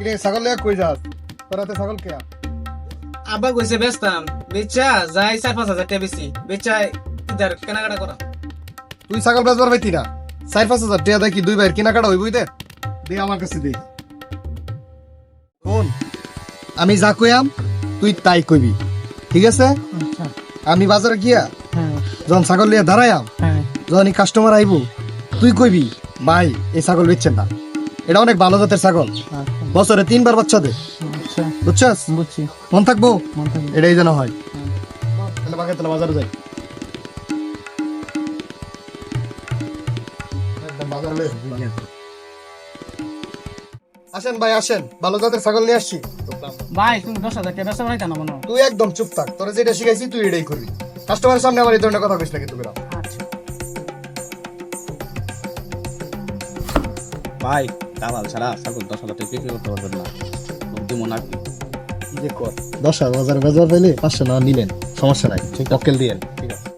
কিরে ছাগল লিয়ে কই যাস? তোরাতে ছাগল কে আব্বা কইছে বেচতাম। বেচা যাই চার পাঁচ হাজার টাকা বেশি বেচা ইদার কেনাকাটা করা। তুই ছাগল বেচবার পাইতি না? চার পাঁচ হাজার টাকা দেখি দুই ভাইয়ের কেনাকাটা হইবই দে দে আমার কাছে দে। শোন আমি যা কইয়াম তুই তাই কইবি। ঠিক আছে? আচ্ছা। আমি বাজারে গিয়া হ্যাঁ। যখন ছাগল লিয়ে দাঁড়াইয়াম হ্যাঁ। যখন কাস্টমার আইব তুই কইবি ভাই এই ছাগল বেচছেন না। এটা অনেক ভালো জাতের ছাগল। বছরে তিনবার বাচ্চা দে। আচ্ছা। বুঝছস? বুঝছি। মন থাকব? মন থাকবে। এটাই যেন হয়। তাহলে বাগে তাহলে বাজারে যাই। আসেন ভাই আসেন। ভালো জাতের ছাগল নিয়ে আসছি। ভাই তুমি দশ হাজার টাকা বেচা বানাইতে না মনে তুই একদম চুপ থাক। তোরা যেটা শিখাইছি তুই এটাই করবি। কাস্টমারের সামনে আমার এই ধরনের কথা কইস না কিন্তু আচ্ছা। ভাই দালাল ছাড়া ছাগল দশ হাজার টাকা বিক্রি করতে পারবেন না। কি। কি যে কর। দশ হাজার বেজার পেলে পাঁচশো না নিলেন সমস্যা নাই। মক্কেল দিয়েন ঠিক আছে।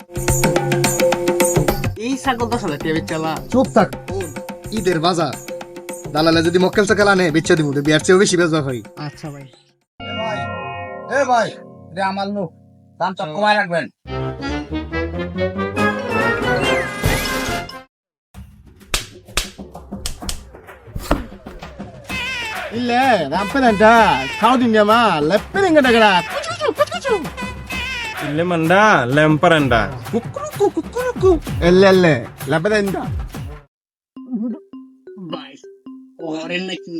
এই ছাগল দশ হাজার টাকা বেচালা চুপ থাক। ঈদের বাজার। দালালে যদি মক্কেল সকাল আনে বেচে দিব। বিয়ার চেয়েও বেশি বেচবার হয়। আচ্ছা ভাই। এ ভাই রে আমার লোক দামটা কমায় রাখবেন। இல்ல நான் அப்பதான்டா காவுதிங்கம்மா லெப்பரிங்கடா இல்ல மண்டா லெம்பரண்டா குக்குருக்கு குக்குருக்கு இல்ல இல்ல லெப்பரண்டா பாய் ওরে নাকি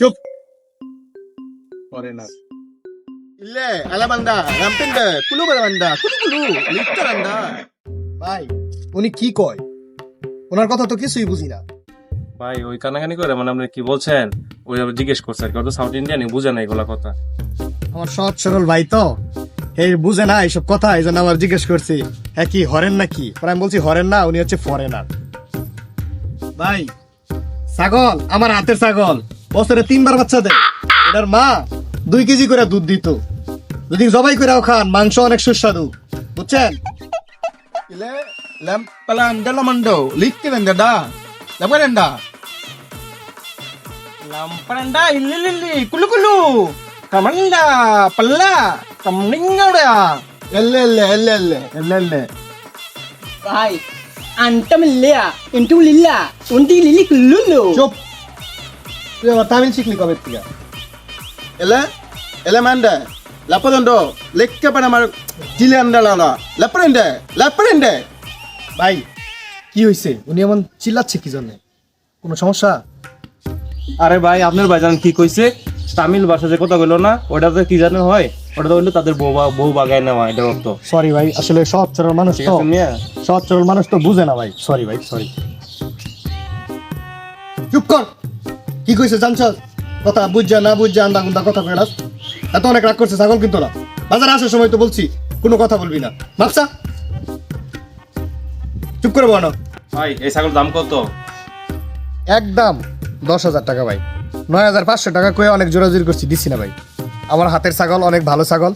চুপ ওরে না இல்ல அலபண்டா ரம்பிண்ட குளு பலவண்டா குளு குளு லிட்டரண்டா ভাই উনি কি কয় ওনার কথা তো কিছুই বুঝি না ভাই ওই কানাকানি করে মানে আপনি কি বলছেন ওই জিজ্ঞেস করছে আর কি সাউথ ইন্ডিয়ানি বুঝে না এগুলা কথা আমার সৎ সরল ভাই তো এই বুঝে না এইসব কথা এই জন্য আমার জিজ্ঞেস করছি হ্যাঁ কি হরেন নাকি আমি বলছি হরেন না উনি হচ্ছে ফরেনার ভাই ছাগল আমার হাতের ছাগল বছরে তিনবার বাচ্চা দেয় এটার মা দুই কেজি করে দুধ দিত যদি জবাই করেও খান মাংস অনেক সুস্বাদু বুঝছেন লিখতে বেন্দা লেম্পালান্ডা ലംബനണ്ട ലംബനണ്ട ഇല്ലില്ലില്ലി. കുല്ലു കുല്ലു. കമണ്ട പല്ല കമ്മിങ്ങട. എല്ലല്ലേ എല്ലല്ലേ എല്ലല്ലേ. ബായ് അന്തമില്ല. എന്റെ ഉള്ളില്ല. ഉണ്ട് ലില്ലി കുല്ലുല്ലോ ചുപ്പ്. വർത്താവിൽ ശിക്ലിക്കോ വ്യക്തിക എല്ല? എല്ല മണ്ട ലപ്പതുണ്ടോ? ലക്കപ്പണ മഴ ജില്ല എന്താണോ ലപ്പണുണ്ട് ലപ്പണുണ്ട് ബൈ. কি হয়েছে উনি এমন চিল্লাচ্ছে কি জন্য? কোনো সমস্যা? আরে ভাই আপনার ভাইজান কি কইছে? তামিল ভাষা যে কথা কইলো না ওটাতে কি জানেন হয়? ওটা হইল তাদের বউ বউ বাগায় নেওয়া এটা অর্থ। সরি ভাই আসলে সহজ সরল মানুষ তো সহজ সরল মানুষ তো বুঝে না ভাই। সরি ভাই সরি চুপ কর! কি কইছে জানছস? কথা বুঝছা না বুঝছা আন্দা গুন্দা কথা কইলাস। এত অনেক রাগ করছে ছাগল কিন্তু না। বাজারে আসার সময় তো বলছি কোনো কথা বলবি না। ভাবসা চুপ করে বলো। ভাই এই ছাগল দাম কত? একদম দশ হাজার টাকা ভাই। নয় হাজার পাঁচশো টাকা কয়ে অনেক জোরাজুরি করছি দিচ্ছি না ভাই। আমার হাতের ছাগল অনেক ভালো ছাগল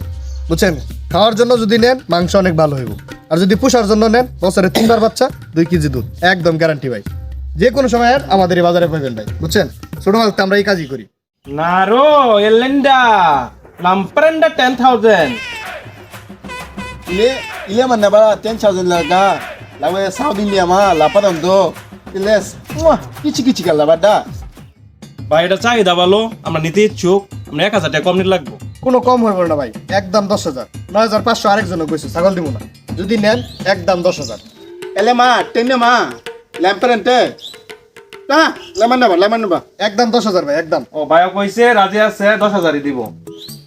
বুঝছেন? খাওয়ার জন্য যদি নেন মাংস অনেক ভালো হইব। আর যদি পোষার জন্য নেন বছরে তিনবার বাচ্চা দুই কেজি দুধ। একদম গ্যারান্টি ভাই। যে কোনো সময় আর আমাদের এই বাজারে পাবেন ভাই বুঝছেন? ছোট থাকতে আমরা এই কাজই করি। নারো এলেন্ডা নাম্পারেন্ডা টেন থাউজেন্ড ইলে ইলে মানে বাবা টেন থাউজেন্ড লাগা। Lawe south india ma lapadando iles কিচি কিচি কালা বাডা ভাই এটা চাহিদা ভালো। আমরা নিতে ইচ্ছুক। আমরা এক হাজার টাকা কম নিতে লাগবো। কোনো কম হইব না ভাই। একদম দশ হাজার। নয় হাজার পাঁচশো আরেকজনে কইছে ছাগল দিব না। যদি নেন একদম দশ হাজার। ele ma tenne ma lemperente না লেমন না লেমন না একদম দশ হাজার ভাই একদম। ও ভাইয়া কইছে রাজি আছে দশ হাজারই দিব।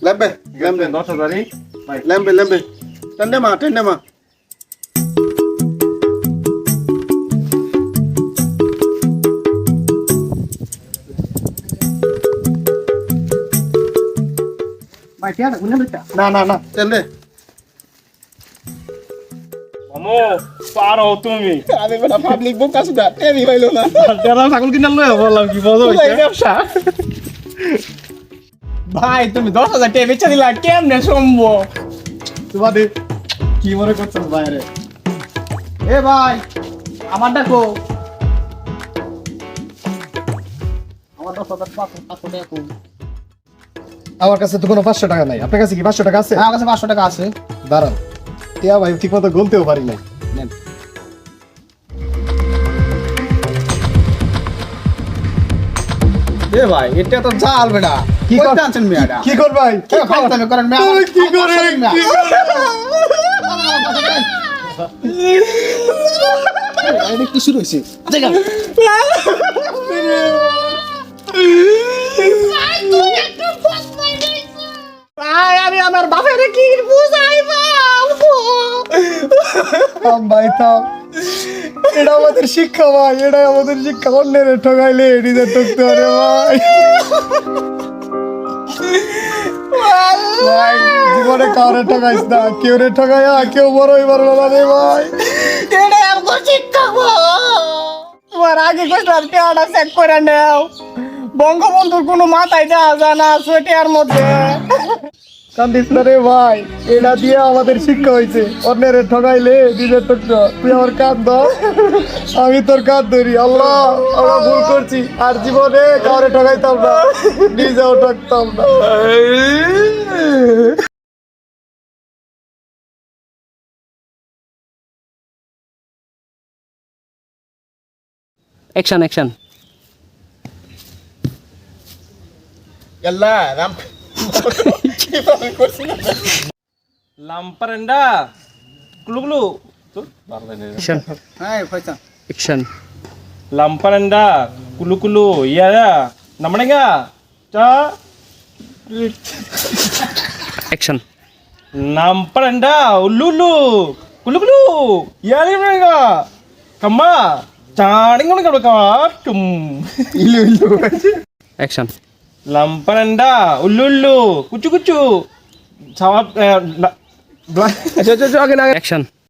lembe lembe দশ হাজারই। ভাই। lembe lembe tenne ma tenne ma না না না tenne মামু পারো তুমি আমি বড় পাবলিক বুক কাছে টেনি হইল না দাদা ছাগল কিনে লয়ে বললাম কি ব্যবসা ভাই তুমি দশ হাজার টাকা বেচা দিলা কেমনে সম্ভব তোমাদের কি মনে করছেন বাইরে এ ভাই আমার ডাকো আমার আমার কাছে তো কোনো পাঁচশো টাকা নাই। আপনার কাছে কি পাঁচশো টাকা আছে? আমার কাছে পাঁচশো টাকা আছে। দাঁড়ান। টিয়া ভাই ঠিক মতো গুনতেও পারি নাই। এ ভাই এটা তো জাল বেটা। কি মেয়েটা? কি কর ভাই? কি করেন মেয়ে? কি করে কি এটা কি শুরু হয়েছে। আমি আমার বাপের কি বুঝাই থাম ভাই থাম এটা আমাদের শিক্ষা ভাই। এটা আমাদের শিক্ষা। অন্যের ঠকাইলে নিজের ঠকতে পারে ভাই। ভাই জীবনে কাউরে ঠকাইস না। কেউ রে ঠকাইয়া কেউ বড়ই পারল না রে ভাই। এটা আমাকে শিক্ষা গো। তোমার আগে কইলাম টেয়াটা চেক করে নেও। বঙ্গবন্ধুর কোনো মাথায় দেওয়া যায় না সোয়েটার মধ্যে। কান্দিস না রে ভাই এটা দিয়ে আমাদের শিক্ষা হয়েছে। অন্যের ঠকাইলে নিজের ঠকতে তুই আমার কাঁদ দাও আমি তোর কাঁদ ধরি। আল্লাহ আমরা ভুল করছি আর জীবনে কাউরে ঠকাইতাম না নিজেও ঠকতাম না। অ্যাকশন অ্যাকশন ইয়াল্লা রাম లంపరండా. కులుగులు ఇక్షన్. లంపరండా కులుకులు ఇయ్యదా నమ్మడగా? యాక్షన్. నంపరండా ఉల్లుళ్ళు కులుకులు ఇయ్యాలేమడగా కమ్మా చాడింగ్ ఇల్లు ఇల్లు action. Ululu kulu kulu iya ni mereka